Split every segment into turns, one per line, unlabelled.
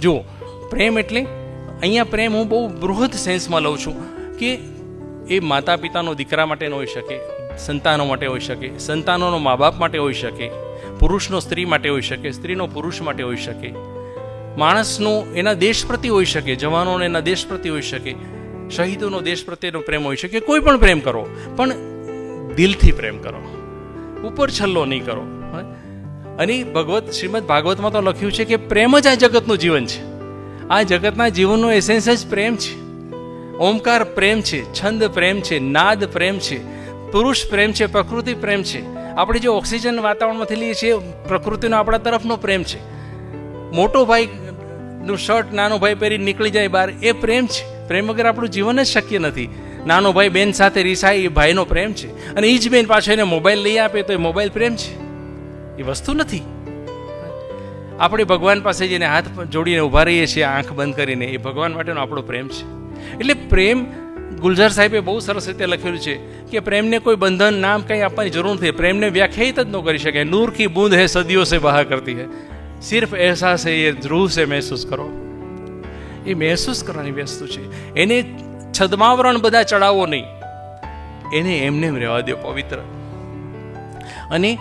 જુઓ, પ્રેમ એટલે અહીંયા પ્રેમ હું બહુ બૃહદ સેન્સમાં લઉં છું કે એ માતા પિતાનો દીકરા માટેનો હોઈ શકે, સંતાનો માટે હોઈ શકે, સંતાનોનો મા બાપ માટે હોઈ શકે, પુરુષનો સ્ત્રી માટે હોઈ શકે, સ્ત્રીનો પુરુષ માટે હોઈ શકે માણસનો એના દેશ પ્રત્યે હોઈ શકે, જવાનોનો એના દેશ પ્રત્યે હોઈ શકે, શહીદોનો દેશ પ્રત્યેનો પ્રેમ હોઈ શકે, કોઈ પણ પ્રેમ કરો, પણ દિલથી પ્રેમ કરો ઉપર છલ્લો નહીં કરો? અને ભગવત શ્રીમદ ભાગવતમાં તો લખ્યું છે કે પ્રેમ જ આ જગતનું જીવન છે. આ જગતના જીવનનો એસેન્સ જ પ્રેમ છે. ઓમકાર પ્રેમ છે, છંદ પ્રેમ છે, નાદ પ્રેમ છે, પુરુષ પ્રેમ છે, પ્રકૃતિ પ્રેમ છે. આપણે જે ઓક્સિજન વાતાવરણમાંથી લઈએ છીએ, પ્રકૃતિનો આપણા તરફનો પ્રેમ છે. મોટો ભાઈ નું શર્ટ નાનો ભાઈ પહેરી નીકળી જાય બહાર, એ પ્રેમ છે. પ્રેમ વગર આપણું જીવન જ શક્ય નથી. નાનો ભાઈ બેન સાથે રીસાય, એ ભાઈનો પ્રેમ છે. અને એ જ બેન પાછો એને મોબાઈલ લઈ આપે તો એ મોબાઈલ પ્રેમ છે. એ વસ્તુ નથી. આપણે ભગવાન પાસે જઈને હાથ જોડીને ઊભા રહીએ છીએ, આંખ બંધ કરીને, એ ભગવાન માટેનો આપણો પ્રેમ છે. એટલે પ્રેમ, ગુલઝાર સાહેબે બહુ સરસ રીતે લખેલું છે કે પ્રેમને કોઈ બંધન નામ કંઈ આપવાની જરૂર નથી. પ્રેમને વ્યાખ્યાયિત જ ન કરી શકે નૂર કી બૂંદ હે, સદીઓ સે બહાર કરતી હે. સિર્ફ અહેસાસ હે એ ધ્રુવ છે મહેસૂસ કરો. એ મહેસૂસ કરવાની વસ્તુ છે. એને છદમાવરણ બધા ચડાવો નહીં. એને એમને રહેવા દો પવિત્ર. અને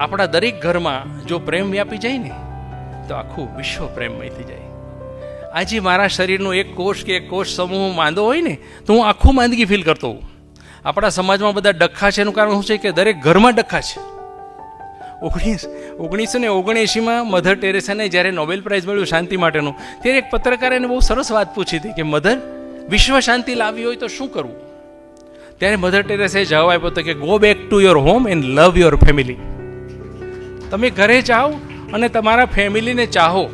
આપણા દરેક ઘરમાં જો પ્રેમ વ્યાપી જાય ને, તો આખું વિશ્વ પ્રેમમય થઈ જાય. આજે મારા શરીરનો એક કોષ કે એક કોષ સમૂહ માંદો હોય ને, તો હું આખું માંદગી ફીલ કરતો હોઉં. આપણા સમાજમાં બધા ડખ્ખા છે એનું કારણ શું છે કે દરેક ઘરમાં ડખ્ખા છે. ઓગણીસ, ઓગણીસો ને ઓગણએંશીમાં મધર ટેરેસાને જ્યારે નોબેલ પ્રાઇઝ મળ્યું શાંતિ માટેનું, ત્યારે એક પત્રકારે એને બહુ સરસ વાત પૂછી હતી કે, મધર, વિશ્વ શાંતિ લાવવી હોય તો શું કરવું? ત્યારે મધર ટેરેસે જવાબ આપ્યો હતો કે go back to your home and love your family તમે ઘરે જાઓ અને તમારા ફેમિલીને ચાહો.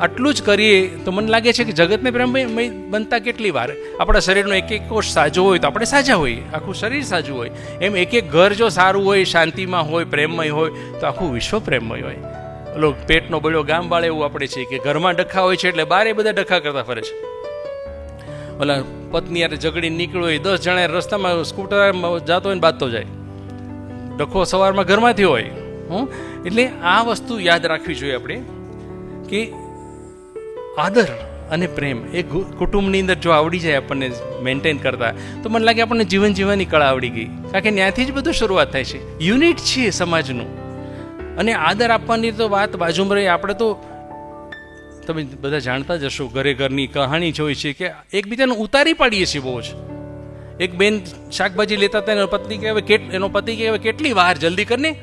આટલું જ કરીએ તો મને લાગે છે કે જગતને પ્રેમમય બનતા કેટલી વાર. આપણા શરીરનો એક એક કોષ સાજો હોય તો આપણે સાજા હોઈએ. આખું શરીર સાજું હોય. એમ એક એક ઘર જો સારું હોય, શાંતિમાં હોય, પ્રેમમય હોય, તો આખું વિશ્વ પ્રેમમય હોય. ઓલો પેટનો બળ્યો ગામ વાળે એવું આપણે છે કે ઘરમાં ડખા હોય છે એટલે બારે બધા ડખા કરતા ફરે છે. ઓલા પત્ની યારે ઝઘડી નીકળ્યો હોય, દસ જણા રસ્તામાં સ્કૂટર જતો હોય ને બાજતો જાય. ડખો સવારમાં ઘરમાંથી હોય. હં? એટલે આ વસ્તુ યાદ રાખવી જોઈએ આપણે કે આદર અને પ્રેમ એ કુટુંબની અંદર જો આવડી જાય આપણને મેન્ટેન કરતા, તો મને લાગે આપણને જીવન જીવવાની કળા આવડી ગઈ. કારણ કે ત્યાંથી જ બધું શરૂઆત થાય છે. યુનિટ છે સમાજનું. અને આદર આપવાની તો વાત બાજુમાં રહી. આપણે તો, તમે બધા જાણતા જ હશો, ઘરે ઘરની કહાણી જોઈ છે કે એકબીજાને ઉતારી પાડીએ છીએ બહુ જ. એક બેન શાકભાજી લેતા હતા, એનો પત્ની કહેવાય એનો પતિ કહેવાય, કેટલી વાર જલ્દી કરને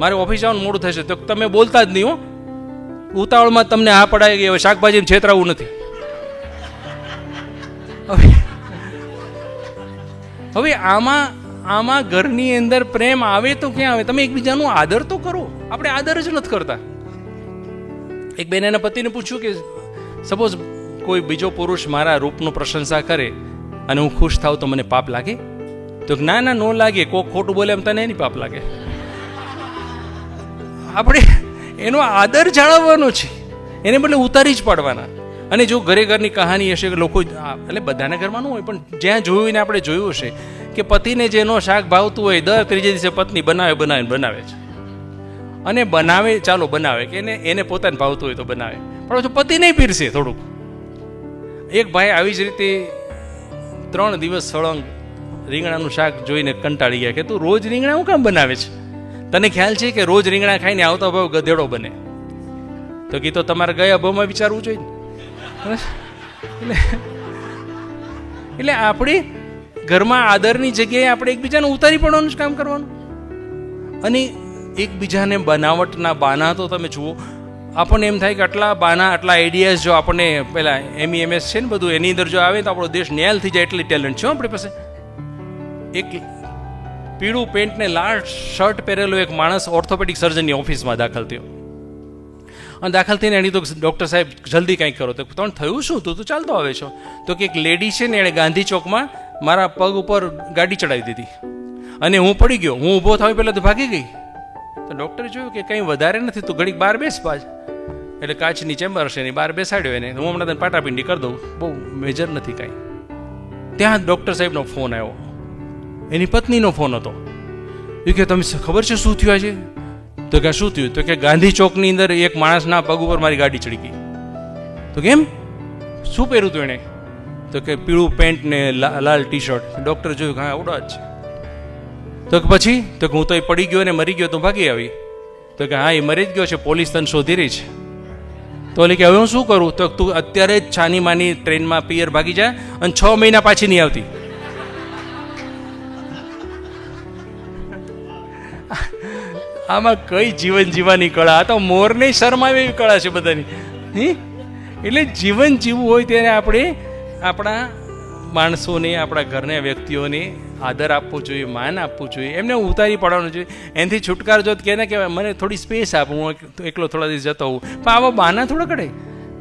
મારે ઓફિસ આવવાનું મોડું થશે. તો તમે બોલતા જ નહીં હો. ઉતાવળમાં તમને આ પડાઈ ગઈ, હવે શાકભાજી છેતરાવું નથી. હવે આમાં આમાં ઘરની અંદર પ્રેમ આવે તો ક્યાં આવે? તમે એકબીજાનો આદર તો કરો. આપણે આદર જ નથી કરતા. એક બેન એના પતિને પૂછ્યું કે સપોઝ કોઈ બીજો પુરુષ મારા રૂપનું પ્રશંસા કરે અને હું ખુશ થાઉં તો મને પાપ લાગે? તો ના ના, નો લાગે. કોઈ ખોટું બોલે એમ તને નહીં પાપ લાગે. આપણે એનો આદર જાળવવાનો છે. એને બદલે ઉતારી જ પાડવાના. અને જો ઘરે ઘરની કહાની હશે કે લોકો એટલે બધાના ઘરમાં ન હોય, પણ જ્યાં જોયું હોય ને આપણે જોયું હશે કે પતિને જેનો શાક ભાવતું હોય દર ત્રીજે દિવસે પત્ની બનાવે બનાવે બનાવે છે. અને બનાવે, ચાલો બનાવે, કે એને એને પોતાને ભાવતું હોય તો બનાવે. પણ જો પતિ નહીં પીરસે થોડુંક. એક ભાઈ આવી જ રીતે ત્રણ દિવસ સળંગ રીંગણાનું શાક જોઈને કંટાળી ગયા કે તું રોજ રીંગણા હું કામ બનાવે છે? તને ખ્યાલ છે કે રોજ રીંગણા ખાઈને આવતો ભાવ ગધેડો બને? તો કીધો તમારે ગયા ભાવમાં વિચારવું જોઈએ. એટલે એટલે આપણે ઘરમાં આદરની જગ્યાએ આપણે એકબીજાને ઉતારી પડવાનું જ કામ કરવાનું. અને એકબીજાને બનાવટના બાના તો તમે જુઓ, આપણને એમ થાય કે આટલા બાના, આટલા આઈડિયાઝ જો આપણને પેલા એમઈએમએસ છે ને બધું, એની અંદર જો આવે તો આપણો દેશ ન્યાલ થઈ જાય એટલી ટેલેન્ટ છે આપણી પાસે. એક પીળું પેન્ટ ને લાલ શર્ટ પહેરેલો એક માણસ ઓર્થોપેડિક સર્જનની ઓફિસમાં દાખલ થયો. અને દાખલ થઈને એની તો ડૉક્ટર સાહેબ, જલ્દી કંઈક કરો. તો તમને થયું શું? તું તું ચાલતો આવે છો. તો કે, એક લેડી છે ને, એણે ગાંધી ચોકમાં મારા પગ ઉપર ગાડી ચડાવી દીધી. અને હું પડી ગયો. હું ઊભો થયો પહેલાં તો ભાગી ગઈ. તો ડૉક્ટરે જોયું કે, કંઈ વધારે નથી. તું ઘડીક બહાર બેસ પાછ. એટલે કાચની ચેમ્બર છે એની બહાર બેસાડ્યો એને. હું હમણાં તને પાટાપિંડી કરી દઉં. બહુ મેજર નથી કાંઈ. ત્યાં ડૉક્ટર સાહેબનો ફોન આવ્યો. એની પત્નીનો ફોન હતો. એ કે, તમે ખબર છે શું થયું આજે? તો કે, શું થયું? તો કે, ગાંધી ચોકની અંદર એક માણસના પગ ઉપર મારી ગાડી ચડી ગઈ. તો કેમ શું પહેર્યું હતું એણે તો કે, પીળું પેન્ટ ને લાલ ટી શર્ટ ડૉક્ટર જોયું કે, હા જ છે. તો કે, પછી? તો કે, હું તો એ પડી ગયો ને મરી ગયો, તો ભાગી આવી. તો કે, હા, એ મરી જ ગયો છે, પોલીસ તને શોધી રહી છે. તો એટલે કે, હવે હું શું કરું? તો તું અત્યારે જ છાની માની ટ્રેનમાં પિયર ભાગી જા અને છ મહિના પાછી નહીં આવતી. આમાં કઈ જીવન જીવવાની કળા? આ તો મોરને શરમાવે એવી કળા છે બધાની. હી? એટલે જીવન જીવવું હોય ત્યારે આપણે આપણા માણસોને, આપણા ઘરના વ્યક્તિઓને આદર આપવો જોઈએ, માન આપવું જોઈએ. એમને ઉતારી પાડવાનું જોઈએ. એનાથી છુટકારો જો કે ને કહેવાય, મને થોડી સ્પેસ આપો, હું એક- એકલો થોડા દિવસ જતો હોઉં. પણ આવા બહાના થોડા કડે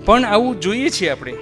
પણ આવું જોઈએ છીએ આપણે.